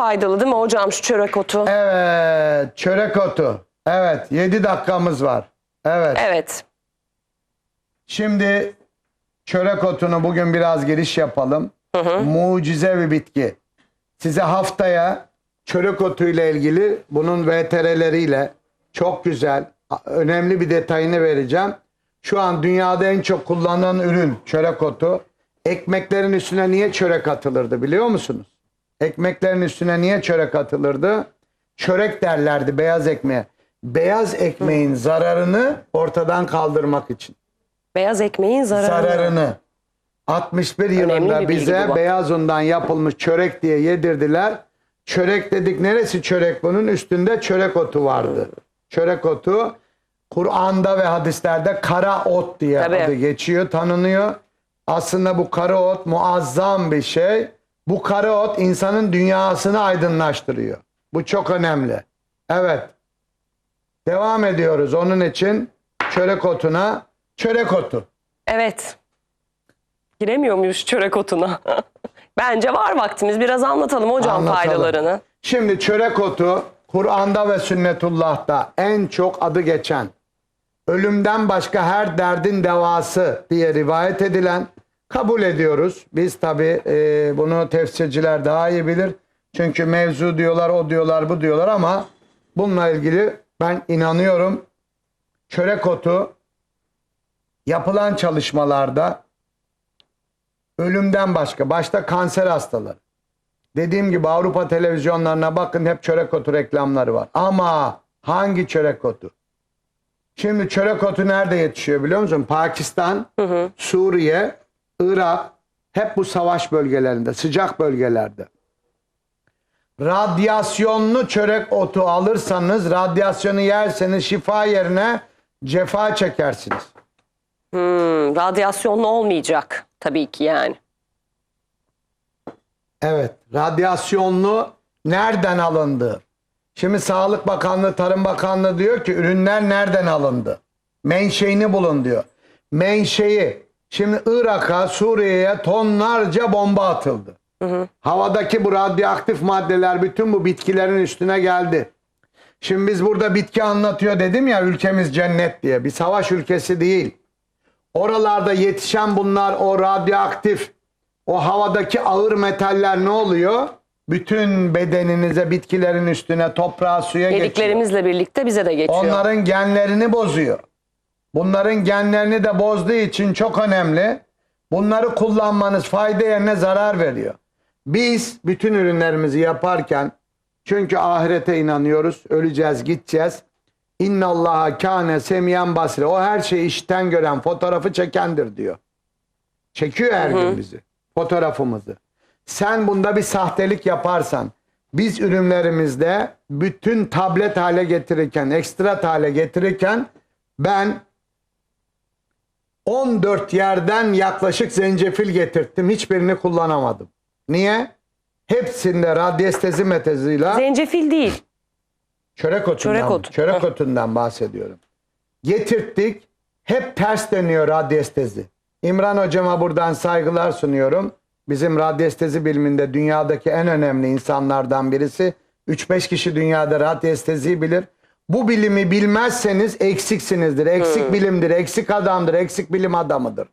faydalı değil mi hocam şu çörek otu? Evet, çörek otu. Evet, 7 dakikamız var. Evet. Evet. Şimdi çörek otunu bugün biraz giriş yapalım. Mucize bir bitki. Size haftaya çörek otu ile ilgili bunun VTR'leriyle çok güzel, önemli bir detayını vereceğim. Şu an dünyada en çok kullanılan ürün çörek otu. Ekmeklerin üstüne niye çörek atılırdı biliyor musunuz? Ekmeklerin üstüne niye çörek atılırdı? Çörek derlerdi beyaz ekmeğe. Beyaz ekmeğin zararını ortadan kaldırmak için Beyaz ekmeğin zararı. zararını 61 Önemli yılında bir bilgi bize bu. beyaz undan yapılmış çörek diye yedirdiler. Çörek dedik neresi çörek bunun üstünde çörek otu vardı. Çörek otu Kur'an'da ve hadislerde kara ot diye Tabii. adı geçiyor, tanınıyor. Aslında bu kara ot muazzam bir şey. Bu kara ot insanın dünyasını aydınlaştırıyor. Bu çok önemli. Evet. Devam ediyoruz. Onun için çörek otuna çörek otu. Evet. Giremiyor muyuz çörek otuna? Bence var vaktimiz. Biraz anlatalım hocam Anlatalım. faydalarını. Şimdi çörek otu Kur'an'da ve sünnetullah'ta en çok adı geçen ölümden başka her derdin devası diye rivayet edilen kabul ediyoruz. Biz tabi bunu tefsirciler daha iyi bilir. Çünkü mevzu diyorlar, o diyorlar, bu diyorlar ama bununla ilgili ben inanıyorum. Çörek otu yapılan çalışmalarda ölümden başka, başta kanser hastaları, Dediğim gibi Avrupa televizyonlarına bakın hep çörek otu reklamları var. Ama hangi çörek otu? Şimdi çörek otu nerede yetişiyor biliyor musun? Pakistan, Suriye, Irak hep bu savaş bölgelerinde, sıcak bölgelerde. Radyasyonlu çörek otu alırsanız, radyasyonu yerseniz şifa yerine cefa çekersiniz. Hmm, radyasyonlu olmayacak tabii ki yani. Evet, radyasyonlu nereden alındı? Şimdi Sağlık Bakanlığı, Tarım Bakanlığı diyor ki ürünler nereden alındı? Menşeini bulun diyor. Menşei. Şimdi Irak'a, Suriye'ye tonlarca bomba atıldı. Havadaki bu radyoaktif maddeler bütün bu bitkilerin üstüne geldi. Şimdi biz burada bitki anlatıyor dedim ya ülkemiz cennet diye. Bir savaş ülkesi değil. Oralarda yetişen bunlar o radyoaktif o havadaki ağır metaller ne oluyor? Bütün bedeninize, bitkilerin üstüne, toprağa, suya geçiyor. Yediklerimizle birlikte bize de geçiyor. Onların genlerini bozuyor. Bunların genlerini de bozduğu için çok önemli. Bunları kullanmanız fayda yerine zarar veriyor. Biz bütün ürünlerimizi yaparken çünkü ahirete inanıyoruz. Öleceğiz, gideceğiz. İnna Allaha kâne semiyen basire. O her şeyi işten gören, fotoğrafı çekendir diyor. Çekiyor her gün bizi. Fotoğrafımızı. Sen bunda bir sahtelik yaparsan biz ürünlerimizde bütün tablet hale getirirken, ekstrat hale getirirken ben 14 yerden yaklaşık zencefil getirttim. Hiçbirini kullanamadım. Niye? Hepsinde radyestezi metazıyla Zencefil değil. Çörek otundan, Çörek otu. çörek otundan bahsediyorum. Getirttik. Hep ters dönüyor radyestezi. İmran hocama buradan saygılar sunuyorum. Bizim radyestezi biliminde dünyadaki en önemli insanlardan birisi. 3-5 kişi dünyada radyesteziyi bilir. Bu bilimi bilmezseniz eksiksinizdir. Eksik bilimdir, eksik adamdır, eksik bilim adamıdır.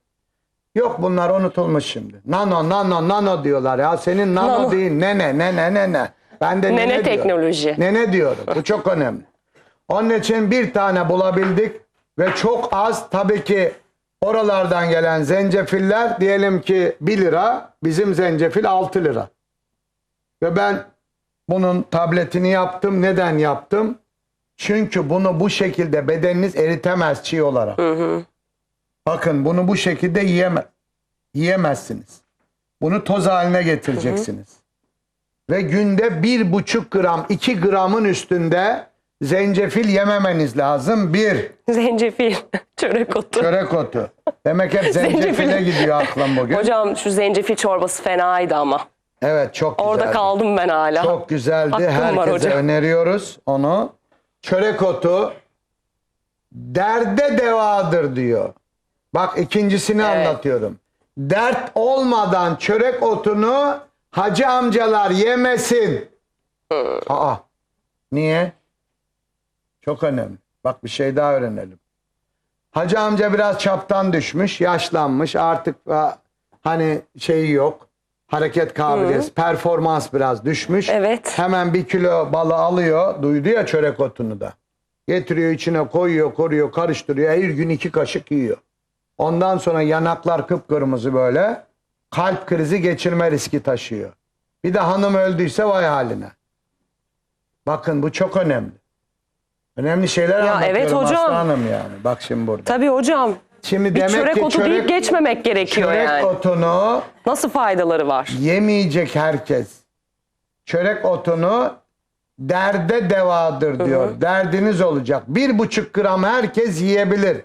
Yok bunlar unutulmuş şimdi. Nano, nano, nano diyorlar ya. Senin nano, Nano. değil, nene, nene, nene. Ben de Nene nene diyorum. teknoloji. Ne ne diyorum? Bu çok önemli. Onun için bir tane bulabildik ve çok az tabii ki oralardan gelen zencefiller diyelim ki 1 lira, bizim zencefil 6 lira. Ve ben bunun tabletini yaptım. Neden yaptım? Çünkü bunu bu şekilde bedeniniz eritemez çiğ olarak. Bakın bunu bu şekilde yiyemez. Yiyemezsiniz. Bunu toz haline getireceksiniz ve günde bir buçuk gram, iki gramın üstünde zencefil yememeniz lazım. Bir, Zencefil. Çörek otu. çörek otu. Demek hep zencefile Zencefil. gidiyor aklım bugün. Hocam şu zencefil çorbası fenaydı ama. Evet çok güzeldi. Orada kaldım ben hala. Çok güzeldi. Var Herkese öneriyoruz onu. Çörek otu derde devadır diyor. Bak ikincisini Evet. anlatıyorum. Dert olmadan çörek otunu hacı amcalar yemesin. Aa. Niye? Çok önemli. Bak bir şey daha öğrenelim. Hacı amca biraz çaptan düşmüş, yaşlanmış. Artık hani şeyi yok. Hareket kabiliyeti, performans biraz düşmüş. Evet. Hemen bir kilo balı alıyor. Duydu ya çörek otunu da. Getiriyor içine koyuyor, koruyor, karıştırıyor. Her gün iki kaşık yiyor. Ondan sonra yanaklar kıpkırmızı böyle. Kalp krizi geçirme riski taşıyor. Bir de hanım öldüyse vay haline. Bakın bu çok önemli. Önemli şeyler Ya anlatıyorum evet hocam. Aslı Hanım yani. Bak şimdi burada. Tabii hocam. Şimdi Bir demek çörek ki otu deyip geçmemek gerekiyor çörek yani. otunu Nasıl faydaları var? yemeyecek herkes. Çörek otunu derde devadır diyor. Derdiniz olacak. Bir buçuk gram herkes yiyebilir.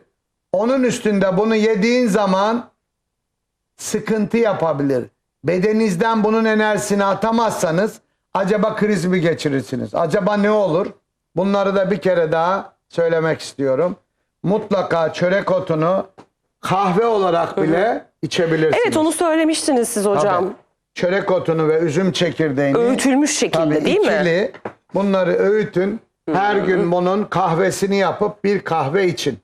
Onun üstünde bunu yediğin zaman sıkıntı yapabilir. Bedeninizden bunun enerjisini atamazsanız acaba kriz mi geçirirsiniz? Acaba ne olur? Bunları da bir kere daha söylemek istiyorum. Mutlaka çörek otunu kahve olarak bile içebilirsiniz. Evet onu söylemiştiniz siz hocam. Tabii. Çörek otunu ve üzüm çekirdeğini Öğütülmüş şekilde tabii değil mi? ikili bunları öğütün. Her gün bunun kahvesini yapıp bir kahve için.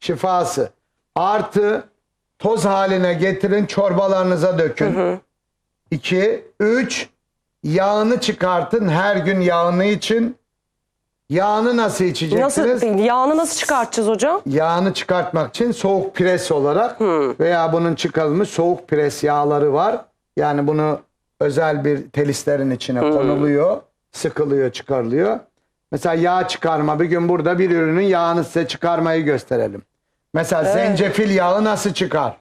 Şifası. Artı toz haline getirin çorbalarınıza dökün. İki. Üç. Yağını çıkartın her gün yağını için. Yağını nasıl içeceksiniz? Nasıl yağını nasıl çıkartacağız hocam? yağını çıkartmak için soğuk pres olarak veya bunun çıkarılmış soğuk pres yağları var. Yani bunu özel bir telislerin içine konuluyor, sıkılıyor, çıkarılıyor. Mesela yağ çıkarma bir gün burada bir ürünün yağını size çıkarmayı gösterelim. Mesela zencefil yağı nasıl çıkar?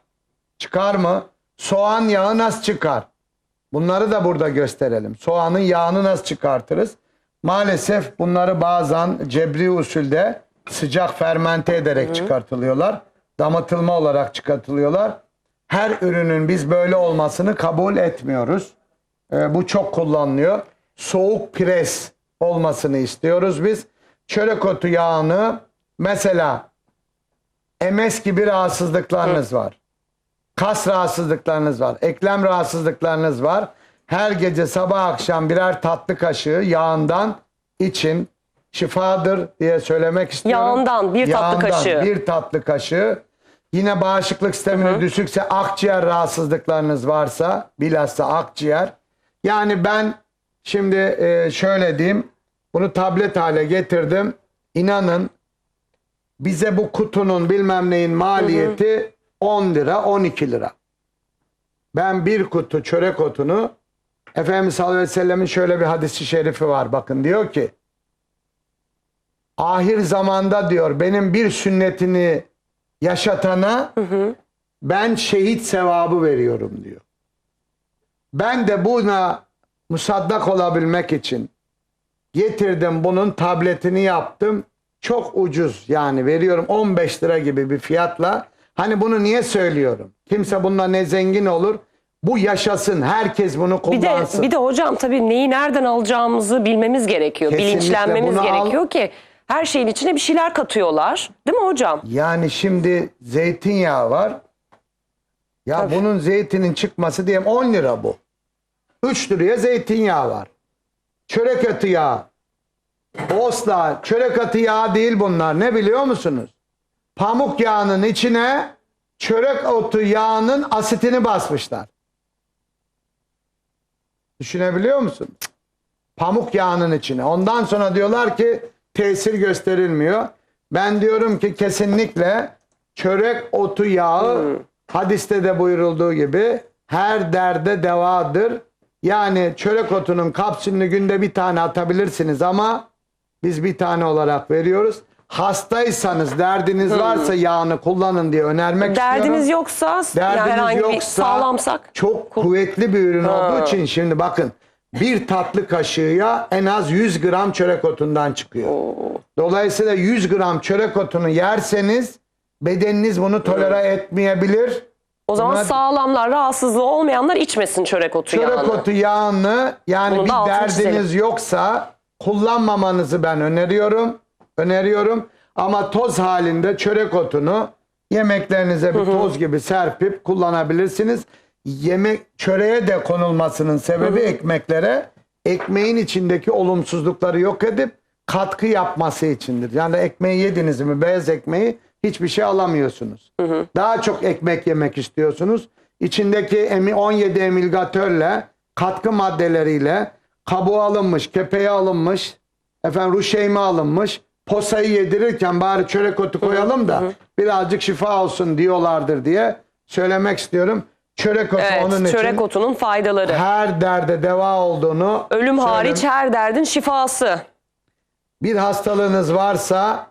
Çıkar mı? Soğan yağı nasıl çıkar? Bunları da burada gösterelim. Soğanın yağını nasıl çıkartırız? Maalesef bunları bazen cebri usulde sıcak fermente ederek çıkartılıyorlar. Damatılma olarak çıkartılıyorlar. Her ürünün biz böyle olmasını kabul etmiyoruz. Ee, bu çok kullanılıyor. Soğuk pres olmasını istiyoruz biz. Çörek otu yağını mesela MS gibi rahatsızlıklarınız var kas rahatsızlıklarınız var, eklem rahatsızlıklarınız var. Her gece sabah akşam birer tatlı kaşığı yağından için şifadır diye söylemek istiyorum. Yağından bir tatlı kaşığı. bir tatlı kaşığı. Yine bağışıklık sistemini düşükse akciğer rahatsızlıklarınız varsa bilhassa akciğer. Yani ben şimdi e, şöyle diyeyim bunu tablet hale getirdim. İnanın bize bu kutunun bilmem neyin maliyeti 10 lira 12 lira. Ben bir kutu çörek otunu Efendimiz sallallahu aleyhi ve sellemin şöyle bir hadisi şerifi var bakın diyor ki ahir zamanda diyor benim bir sünnetini yaşatana ben şehit sevabı veriyorum diyor. Ben de buna musaddak olabilmek için getirdim bunun tabletini yaptım. Çok ucuz yani veriyorum 15 lira gibi bir fiyatla. Hani bunu niye söylüyorum? Kimse bununla ne zengin olur. Bu yaşasın. Herkes bunu Bir de kullansın. bir de hocam tabii neyi nereden alacağımızı bilmemiz gerekiyor. Kesinlikle Bilinçlenmemiz bunu al- gerekiyor ki her şeyin içine bir şeyler katıyorlar. Değil mi hocam? Yani şimdi zeytinyağı var. Ya Tabii. bunun zeytinin çıkması diyelim 10 lira bu. 3 liraya zeytinyağı var. Çörek atı yağı. Osla, çörek atı yağı değil bunlar. Ne biliyor musunuz? Pamuk yağının içine çörek otu yağının asitini basmışlar. Düşünebiliyor musun? Pamuk yağının içine. Ondan sonra diyorlar ki tesir gösterilmiyor. Ben diyorum ki kesinlikle çörek otu yağı hadiste de buyurulduğu gibi her derde devadır. Yani çörek otunun kapsülünü günde bir tane atabilirsiniz ama biz bir tane olarak veriyoruz. Hastaysanız, derdiniz varsa yağını kullanın diye önermek istiyorum. Derdiniz yoksa yani Derdiniz herhangi bir yoksa sağlamsak çok kuvvetli bir ürün olduğu için şimdi bakın bir tatlı kaşığıya en az 100 gram çörek otundan çıkıyor. Dolayısıyla 100 gram çörek otunu yerseniz bedeniniz bunu tolere etmeyebilir. o zaman Buna- sağlamlar, rahatsızlığı olmayanlar içmesin çörek otu Çörek yağını. otu yağını yani Bunu da bir altını derdiniz çizelim. yoksa kullanmamanızı ben öneriyorum. Öneriyorum ama toz halinde çörek otunu yemeklerinize bir toz gibi serpip kullanabilirsiniz. Yemek çöreğe de konulmasının sebebi ekmeklere ekmeğin içindeki olumsuzlukları yok edip katkı yapması içindir. Yani ekmeği yediniz mi beyaz ekmeği hiçbir şey alamıyorsunuz. Daha çok ekmek yemek istiyorsunuz. İçindeki emi- 17 emilgatörle katkı maddeleriyle kabuğu alınmış, kepeği alınmış, efendim ruşeyme alınmış. Posayı yedirirken bari çörek otu koyalım da birazcık şifa olsun diyorlardır diye söylemek istiyorum. Çörek otu Evet, onun çörek için otunun faydaları. her derde deva olduğunu Ölüm söylem- hariç her derdin şifası. bir hastalığınız varsa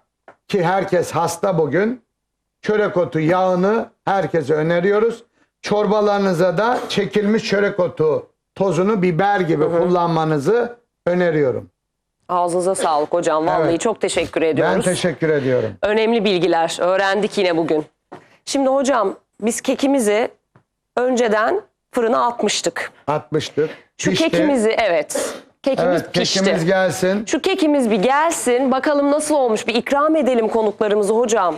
ki herkes hasta bugün çörek otu yağını herkese öneriyoruz. Çorbalarınıza da çekilmiş çörek otu tozunu biber gibi kullanmanızı öneriyorum. Ağzınıza sağlık hocam. Vallahi Evet. çok teşekkür Ben ediyoruz. teşekkür ediyorum. Önemli bilgiler öğrendik yine bugün. Şimdi hocam biz kekimizi önceden fırına atmıştık. Atmıştık. Şu Pişti. kekimizi evet. Kekimiz evet, pişti. kekimiz gelsin. Şu kekimiz bir gelsin. Bakalım nasıl olmuş. Bir ikram edelim konuklarımızı hocam.